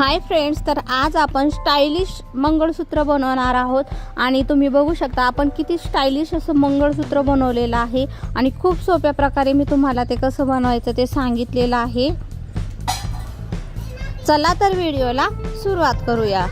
Hi friends तर आज आपण स्टायलिश मंगळसूत्र बनवणार आहोत. आणि तुम्ही बघू शकता आपण किती स्टायलिश असं मंगळसूत्र बनवलेलं आहे. आणि खूप सोप्या प्रकारे मी तुम्हाला ते कसं बनवायचं ते सांगितलेलं आहे. चला तर व्हिडिओला सुरुवात करूया.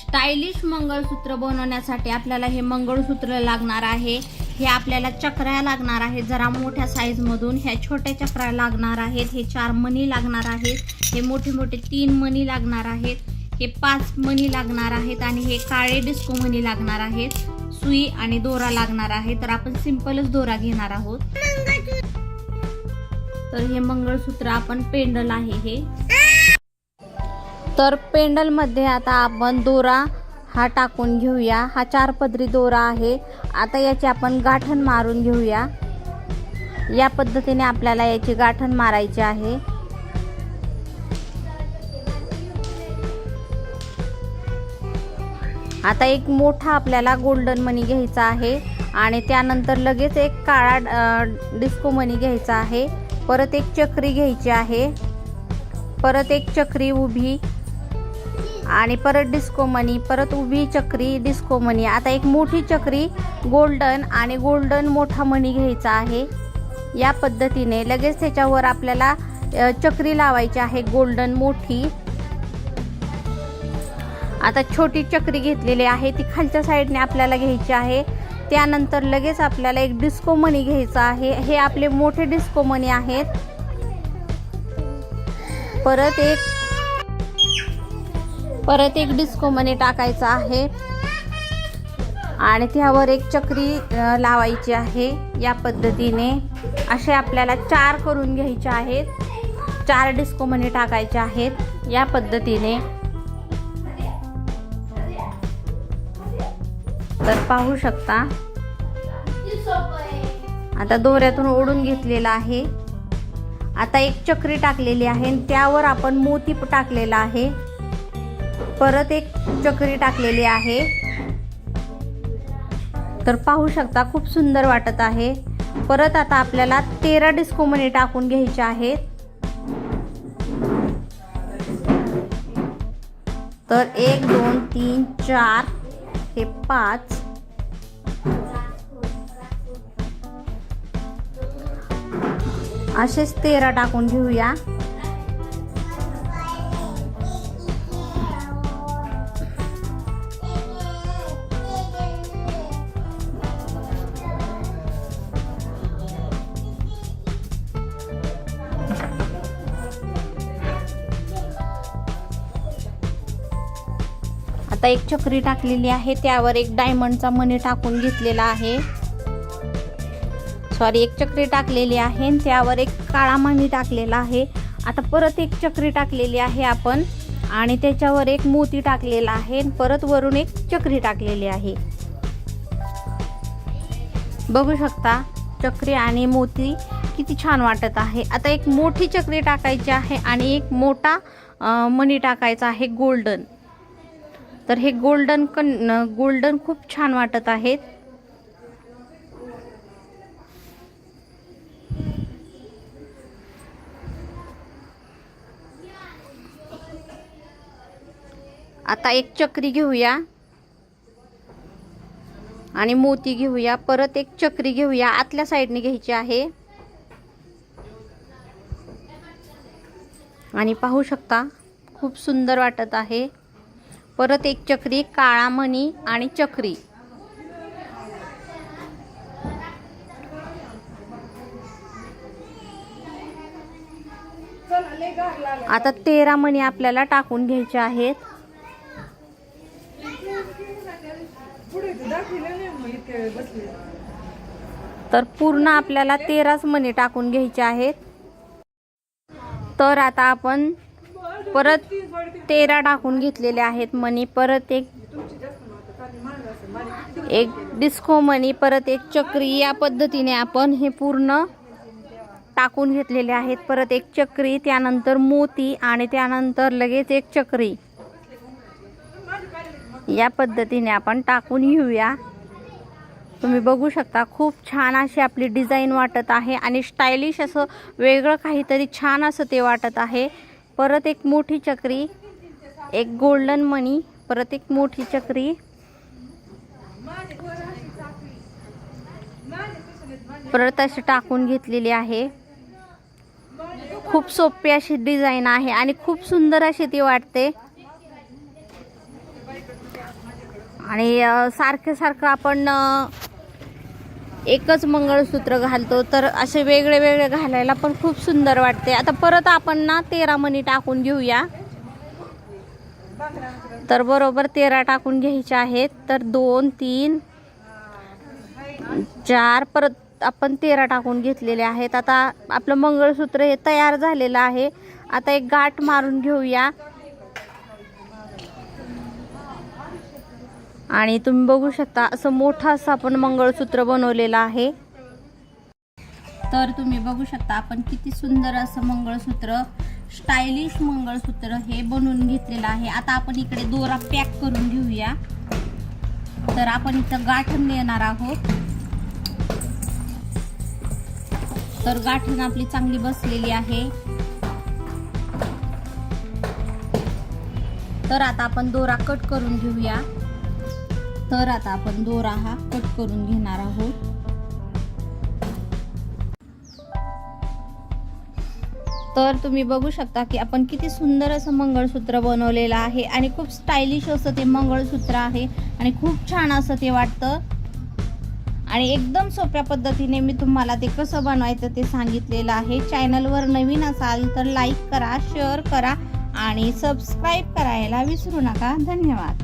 स्टायलिश मंगळसूत्र बनवण्यासाठी आपल्याला हे मंगळसूत्र लागणार आहे. हे आपल्याला चक्र्या लागणार आहेत. जरा मोठ्या साईजमधून ह्या छोट्या चक्र्या लागणार आहेत. हे चार मणी लागणार आहेत. हे मोठे मोठे तीन मणी लागणार आहेत. हे पाच मणी लागणार आहेत आणि हे काळे डिस्को मणी लागणार आहेत. सुई आणि दोरा लागणार आहे तर आपण सिंपलच दोरा घेणार आहोत. तर हे मंगळसूत्र आपण पेंडल आहे हे. तर पेंडलमध्ये आता आपण दोरा हा टाकून घेऊया. हा चार पदरी दोरा आहे. आता याची आपण गाठण मारून घेऊया. या पद्धतीने आपल्याला याची गाठण मारायची आहे. आता एक मोठा आपल्याला गोल्डन मनी घ्यायचा आहे. आणि त्यानंतर लगेच एक काळा डिस्को मनी घ्यायचा आहे. परत एक चक्री घ्यायची आहे. परत एक चक्री उभी. आणि परत डिस्को मनी परत उभी चक्री डिस्को मनी आता एक मोठी चक्री गोल्डन आणि गोल्डन मोठा मणी घ्यायचा आहे. या पद्धतीने लगेच त्याच्यावर आपल्याला चक्री लावायची आहे गोल्डन मोठी. आता छोटी चक्री घेतलेली आहे ती खालच्या साईडने आपल्याला घ्यायची आहे. त्यानंतर लगेच आपल्याला एक डिस्को मनी घ्यायचा आहे. हे आपले मोठे डिस्को मनी आहेत. परत एक परत एक डिस्को मनी टाकायचा आहे. आणि त्यावर एक चक्री लावायची आहे. या पद्धतीने असे आपल्याला चार करून घ्यायचे आहेत. चार डिस्को मनी टाकायचे आहेत. या पद्धतीने. तर पाहू शकता. आता दोऱ्यातून ओढून घेतलेला आहे. आता एक चक्री टाकलेली आहे आणि त्यावर आपण मोती टाकलेला आहे. परत एक चक्री टाकलेली आहे. तर पाहू शकता खूप सुंदर वाटत आहे. परत आता आपल्याला तेरा डिस्को मनी टाकून घ्यायचे आहेत. तर एक दोन तीन चार हे पाच. असेच तेरा टाकून घेऊया. आता एक चक्री टाकलेली आहे त्यावर एक डायमंडचा मणी टाकून घेतलेला आहे. सॉरी एक चक्री टाकलेली आहे आणि त्यावर एक काळा मणी टाकलेला आहे. आता परत एक चक्री टाकलेली आहे आपण आणि त्याच्यावर एक मोती टाकलेला आहे परत वरून एक चक्री टाकलेली आहे. बघू शकता चक्री आणि मोती किती छान वाटत आहे. आता एक मोठी चक्री टाकायची आहे आणि एक मोठा मणी टाकायचा आहे गोल्डन तर हे गोल्डन कन गोल्डन खूप छान वाटत आहेत. आता एक चक्री घेऊया. आणि मोती घेऊया. परत एक चक्री घेऊया. आतल्या साईडने घ्यायची आहे. आणि पाहू शकता खूप सुंदर वाटत आहे. परत एक चक्री काळा मणी आणि चक्री. आता तेरा मणी आपल्याला टाकून घ्यायचे आहेत. तर पूर्ण आपल्याला तेराच मणी टाकून घ्यायचे आहेत. तर आता आपण परत तेरा टाकून घेतलेले आहेत मनी परत एक एक डिस्को मनी परत एक चक्री. या पद्धतीने आपण हे पूर्ण टाकून घेतलेले आहेत. परत एक चक्री त्यानंतर मोती आणि त्यानंतर लगेच एक चक्री. या पद्धतीने आपण टाकून घेऊया. तुम्ही बघू शकता खूप छान अशी आपली डिझाईन वाटत आहे आणि स्टायलिश असं वेगळं काहीतरी छान असं ते वाटत आहे. परत एक मोठी चक्री एक गोल्डन मणी परत एक मोठी चक्री. परत अशी टाकून घेतलेली आहे. खूप सोपी अशी डिझाईन आहे आणि खूप सुंदर अशी ती वाटते. आणि सारखं सारखं आपण एकच मंगळसूत्र घालतो. तर असे वेगळे वेगळे घालायला पण खूप सुंदर वाटते. आता परत आपण ना तेरा मणी टाकून घेऊया. तर बरोबर तेरा टाकून घ्यायचे आहेत. तर दोन तीन चार परत आपण तेरा टाकून घेतलेले आहेत. आता आपलं मंगळसूत्र हे तयार झालेलं आहे. आता एक गाठ मारून घेऊया. आणि तुम्ही बघू शकता असं मोठं असं आपण मंगळसूत्र बनवलेलं आहे. तर तुम्ही बघू शकता आपण किती सुंदर असं मंगळसूत्र स्टायलिश मंगळसूत्र हे बनवून घेतलेलं आहे. आता आपण इकडे दोरा पॅक करून घेऊया. तर आपण इथं गाठण देणार आहोत. तर गाठण आपली चांगली बसलेली आहे. तर आता आपण दोरा कट करून घेऊया. तर आता आपण दोरा हा कट करून घेणार आहोत. तर तुम्ही बघू शकता की आपण किती सुंदर असं मंगळसूत्र बनवलेलं आहे आणि खूप स्टायलिश असं ते मंगळसूत्र आहे आणि खूप छान असं ते वाटतं. आणि एकदम सोप्या पद्धतीने मी तुम्हाला ते कसं बनवायचं ते सांगितलेलं आहे. चॅनलवर नवीन असाल तर लाईक करा शेअर करा आणि सबस्क्राईब करायला विसरू नका. धन्यवाद.